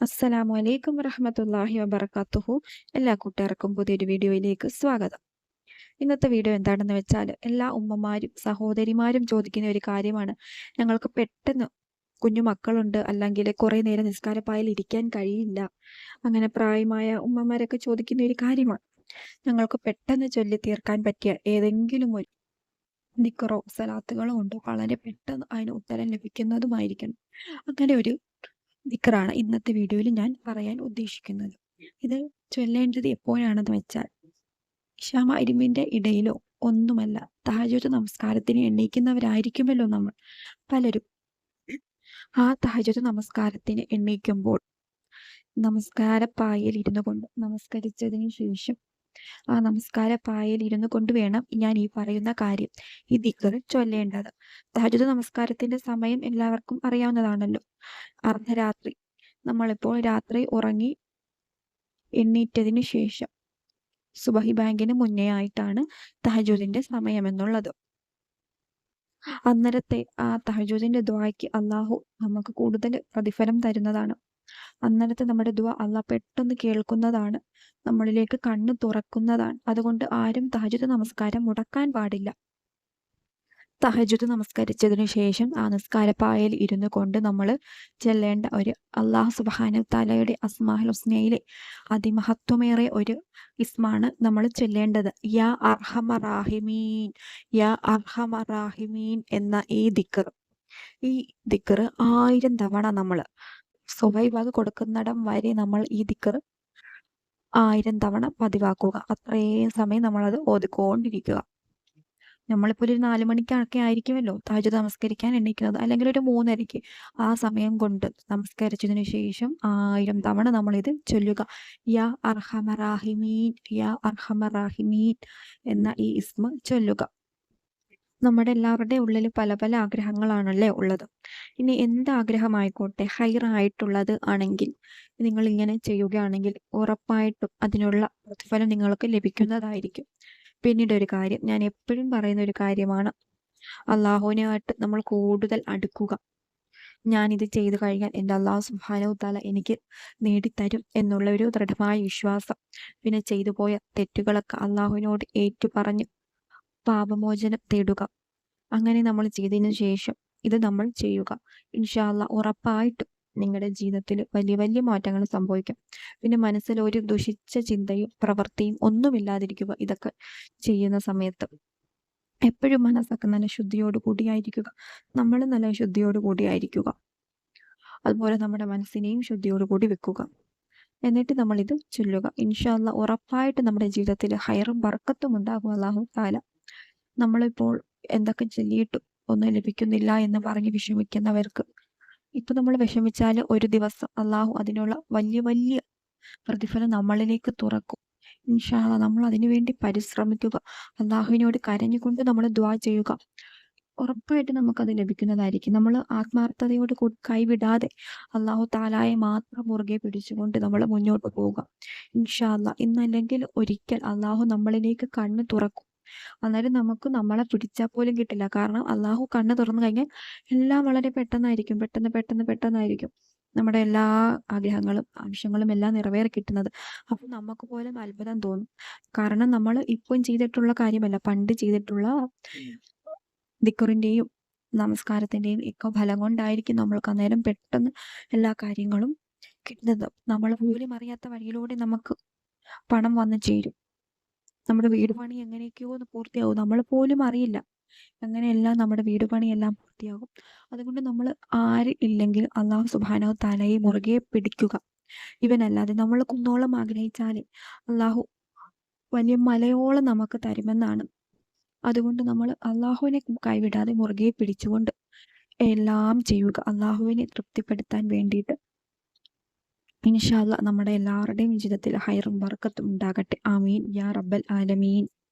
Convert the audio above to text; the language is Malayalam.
അസ്സലാമു അലൈക്കും വറഹമത്തല്ലാഹി വബർക്കാത്തുഹു എല്ലാ കൂട്ടുകാർക്കും പുതിയൊരു വീഡിയോയിലേക്ക് സ്വാഗതം. ഇന്നത്തെ വീഡിയോ എന്താണെന്ന് വെച്ചാൽ എല്ലാ ഉമ്മമാരും സഹോദരിമാരും ചോദിക്കുന്ന ഒരു കാര്യമാണ്. ഞങ്ങൾക്ക് പെട്ടെന്ന് കുഞ്ഞു മക്കളുണ്ട് അല്ലെങ്കിൽ കുറേ നേരം നിസ്കാരപ്പായൽ ഇരിക്കാൻ കഴിയില്ല അങ്ങനെ പ്രായമായ ഉമ്മമാരൊക്കെ ചോദിക്കുന്ന ഒരു കാര്യമാണ്. ഞങ്ങൾക്ക് പെട്ടെന്ന് ചൊല്ലി തീർക്കാൻ പറ്റിയ ഏതെങ്കിലും ഒരു നിക്കറോ സലാത്തുകളോ ഉണ്ടോ? വളരെ പെട്ടെന്ന് അതിന് ഉത്തരം ലഭിക്കുന്നതുമായിരിക്കണം. അങ്ങനെ ഒരു ദിക്കറാണ് ഇന്നത്തെ വീഡിയോയിൽ ഞാൻ പറയാൻ ഉദ്ദേശിക്കുന്നത്. ഇത് ചൊല്ലേണ്ടത് എപ്പോഴാണെന്ന് വെച്ചാൽ ഇഷാമ ഇരുമ്പിന്റെ ഇടയിലോ ഒന്നുമല്ല തഹജുദ് നമസ്കാരത്തിന് എണ്ണീക്കുന്നവരായിരിക്കുമല്ലോ നമ്മൾ പലരും. ആ തഹജുദ് നമസ്കാരത്തിന് എണ്ണീക്കുമ്പോൾ നമസ്കാരപ്പായയിൽ ഇരുന്നു കൊണ്ട് നമസ്കരിച്ചതിന് ശേഷം ആ നമസ്കാര പായയിൽ ഇരുന്നു കൊണ്ട് വേണം ഞാൻ ഈ പറയുന്ന കാര്യം. ഈ ദിക്കർ ചൊല്ലേണ്ടത്. തഹജുദ് നമസ്കാരത്തിന്റെ സമയം എല്ലാവർക്കും അറിയാവുന്നതാണല്ലോ. അർദ്ധരാത്രി നമ്മളിപ്പോൾ രാത്രി ഉറങ്ങി എണ്ണീറ്റതിന് ശേഷം സുബഹി ബാങ്കിന് മുന്നേ ആയിട്ടാണ് തഹജുദിന്റെ സമയമെന്നുള്ളത്. അന്നരത്തെ ആ തഹജുദിന്റെ ദ്വായ്ക്ക് അള്ളാഹു നമുക്ക് കൂടുതൽ പ്രതിഫലം തരുന്നതാണ്. അന്നരത്തെ നമ്മുടെ ദ്വ അള്ളാഹ് പെട്ടെന്ന് കേൾക്കുന്നതാണ്. നമ്മളിലേക്ക് കണ്ണ് തുറക്കുന്നതാണ്. അതുകൊണ്ട് ആരും തഹജുദ് നമസ്കാരം മുടക്കാൻ പാടില്ല. തഹജുദ് നമസ്കരിച്ചതിനു ശേഷം ആ നിസ്കാരപ്പായയിൽ ഇരുന്നു കൊണ്ട് നമ്മൾ ചെല്ലേണ്ട ഒരു അള്ളാഹു സുബാന തലയുടെ അസ്മാഹൽ ഹുസ്നയിലെ അതിമഹത്വമേറെ ഒരു ഇസ്മാണ് നമ്മൾ ചെല്ലേണ്ടത്. യാ അർഹമ റാഹിമീൻ യാ അർഹമ റാഹിമീൻ എന്ന ഈ ദിക്കർ ഈ ദിക്കർ ആയിരം തവണ നമ്മൾ സ്വൈവാഗ് കൊടുക്കുന്നിടം വരെ നമ്മൾ ഈ ദിക്കർ ആയിരം തവണ പതിവാക്കുക. അത്രയും സമയം നമ്മളത് ഓതിക്കൊണ്ടിരിക്കുക നമ്മളിപ്പോൾ ഒരു നാല് മണിക്കൊക്കെ ആയിരിക്കുമല്ലോ താജ് നമസ്കരിക്കാൻ എണ്ണിക്കുന്നത്. അല്ലെങ്കിൽ ഒരു മൂന്നരയ്ക്ക് ആ സമയം കൊണ്ട് നമസ്കരിച്ചതിന് ശേഷം ആയിരം തവണ നമ്മളിത് ചൊല്ലുക. യാ അർഹമറാഹിമീൻ യാ അർഹമറാഹിമീൻ എന്ന ഈ ഇസ്മ ചൊല്ലുക. നമ്മുടെ എല്ലാവരുടെയും ഉള്ളിൽ പല പല ആഗ്രഹങ്ങളാണല്ലേ ഉള്ളത്. ഇനി എന്ത് ആഗ്രഹമായിക്കോട്ടെ ഹയർ ആയിട്ടുള്ളത് ആണെങ്കിൽ നിങ്ങൾ ഇങ്ങനെ ചെയ്യുകയാണെങ്കിൽ ഉറപ്പായിട്ടും അതിനുള്ള പ്രതിഫലം നിങ്ങൾക്ക് ലഭിക്കുന്നതായിരിക്കും. പിന്നീട് ഒരു കാര്യം ഞാൻ എപ്പോഴും പറയുന്ന ഒരു കാര്യമാണ്. അള്ളാഹുവിനായിട്ട് നമ്മൾ കൂടുതൽ അടുക്കുക. ഞാൻ ഇത് ചെയ്തു കഴിഞ്ഞാൽ എന്റെ അള്ളാഹു സുബാനു താല എനിക്ക് നേടിത്തരും എന്നുള്ള ഒരു ദൃഢമായ വിശ്വാസം. പിന്നെ ചെയ്തു പോയ തെറ്റുകളൊക്കെ അള്ളാഹുവിനോട് ഏറ്റു പറഞ്ഞ് പാപമോചനം തേടുക. അങ്ങനെ നമ്മൾ ചെയ്തതിനു ശേഷം ഇത് നമ്മൾ ചെയ്യുക. ഇൻഷാല്ല ഉറപ്പായിട്ടും നിങ്ങളുടെ ജീവിതത്തിൽ വലിയ വലിയ മാറ്റങ്ങൾ സംഭവിക്കും. പിന്നെ മനസ്സിൽ ഒരു ദുഷിച്ച ചിന്തയും പ്രവൃത്തിയും ഒന്നുമില്ലാതിരിക്കുക. ഇതൊക്കെ ചെയ്യുന്ന സമയത്ത് എപ്പോഴും മനസ്സൊക്കെ നല്ല ശുദ്ധിയോട് കൂടിയായിരിക്കുക നമ്മൾ നല്ല ശുദ്ധിയോട് കൂടിയായിരിക്കുക അതുപോലെ നമ്മുടെ മനസ്സിനെയും ശുദ്ധിയോട് കൂടി വെക്കുക. എന്നിട്ട് നമ്മൾ ഇത് ചൊല്ലുക. ഇൻഷാല്ല ഉറപ്പായിട്ട് നമ്മുടെ ജീവിതത്തിൽ ഹയറും ബർക്കത്തും ഉണ്ടാകും. അള്ളാഹു താല നമ്മളിപ്പോൾ എന്തൊക്കെ ചൊല്ലിയിട്ടും ഒന്നും ലഭിക്കുന്നില്ല എന്ന് പറഞ്ഞ് വിഷമിക്കുന്നവർക്ക് ഇപ്പൊ നമ്മൾ വിഷമിച്ചാൽ ഒരു ദിവസം അള്ളാഹു അതിനുള്ള വലിയ വലിയ പ്രതിഫലം നമ്മളിലേക്ക് തുറക്കും. ഇൻഷാല്ല നമ്മൾ അതിനുവേണ്ടി പരിശ്രമിക്കുക. അള്ളാഹുവിനോട് കരഞ്ഞുകൊണ്ട് നമ്മൾ ദ്വാ ചെയ്യുക. ഉറപ്പായിട്ട് നമുക്കത് ലഭിക്കുന്നതായിരിക്കും. നമ്മൾ ആത്മാർത്ഥതയോട് കൈവിടാതെ അള്ളാഹു താലായെ മാത്രം മുറുകെ പിടിച്ചുകൊണ്ട് നമ്മൾ മുന്നോട്ട് പോവുക. ഇൻഷാല്ല ഇന്നല്ലെങ്കിൽ ഒരിക്കൽ അള്ളാഹു നമ്മളിലേക്ക് കണ്ണ് തുറക്കും. അന്നേരം നമുക്ക് നമ്മളെ പിടിച്ചാൽ പോലും കിട്ടില്ല. കാരണം അള്ളാഹു കണ്ണ് തുറന്നു കഴിഞ്ഞാൽ എല്ലാം വളരെ പെട്ടെന്നായിരിക്കും. പെട്ടെന്ന് പെട്ടെന്ന് പെട്ടെന്നായിരിക്കും നമ്മുടെ എല്ലാ ആഗ്രഹങ്ങളും ആവശ്യങ്ങളും എല്ലാം നിറവേറി കിട്ടുന്നത്. അപ്പൊ നമുക്ക് പോലും അത്ഭുതം തോന്നും. കാരണം നമ്മൾ ഇപ്പം ചെയ്തിട്ടുള്ള കാര്യമല്ല. പണ്ട് ചെയ്തിട്ടുള്ള ദിക്കറിന്റെയും നമസ്കാരത്തിന്റെയും ഒക്കെ ഫലം കൊണ്ടായിരിക്കും നമ്മൾക്ക് അന്നേരം പെട്ടെന്ന് എല്ലാ കാര്യങ്ങളും കിട്ടുന്നത്. നമ്മൾ പോലും അറിയാത്ത വഴിയിലൂടെ നമുക്ക് പണം വന്നു ചേരും. നമ്മുടെ വീട് പണി എങ്ങനെയൊക്കെയോ ഒന്ന് പൂർത്തിയാവും നമ്മൾ പോലും അറിയില്ല. അങ്ങനെയെല്ലാം നമ്മുടെ വീട് പണിയെല്ലാം പൂർത്തിയാകും. അതുകൊണ്ട് നമ്മൾ ആര് ഇല്ലെങ്കിൽ അള്ളാഹു സുബാനോ തലയെ മുറുകെ പിടിക്കുക. ഇവനല്ലാതെ നമ്മൾ കുന്നോളം ആഗ്രഹിച്ചാലേ അള്ളാഹു വലിയ മലയോളം നമുക്ക് തരുമെന്നാണ്. അതുകൊണ്ട് നമ്മൾ അള്ളാഹുവിനെ കൈവിടാതെ മുറുകെ പിടിച്ചുകൊണ്ട് എല്ലാം ചെയ്യുക. അള്ളാഹുവിനെ തൃപ്തിപ്പെടുത്താൻ വേണ്ടിയിട്ട് ഇൻഷാല്ല നമ്മുടെ എല്ലാവരുടെയും ജീവിതത്തിൽ ഹൈറും വർക്കത്തും ഉണ്ടാകട്ടെ. ആമീൻ. യാ റബ്ബൽ ആലമീൻ.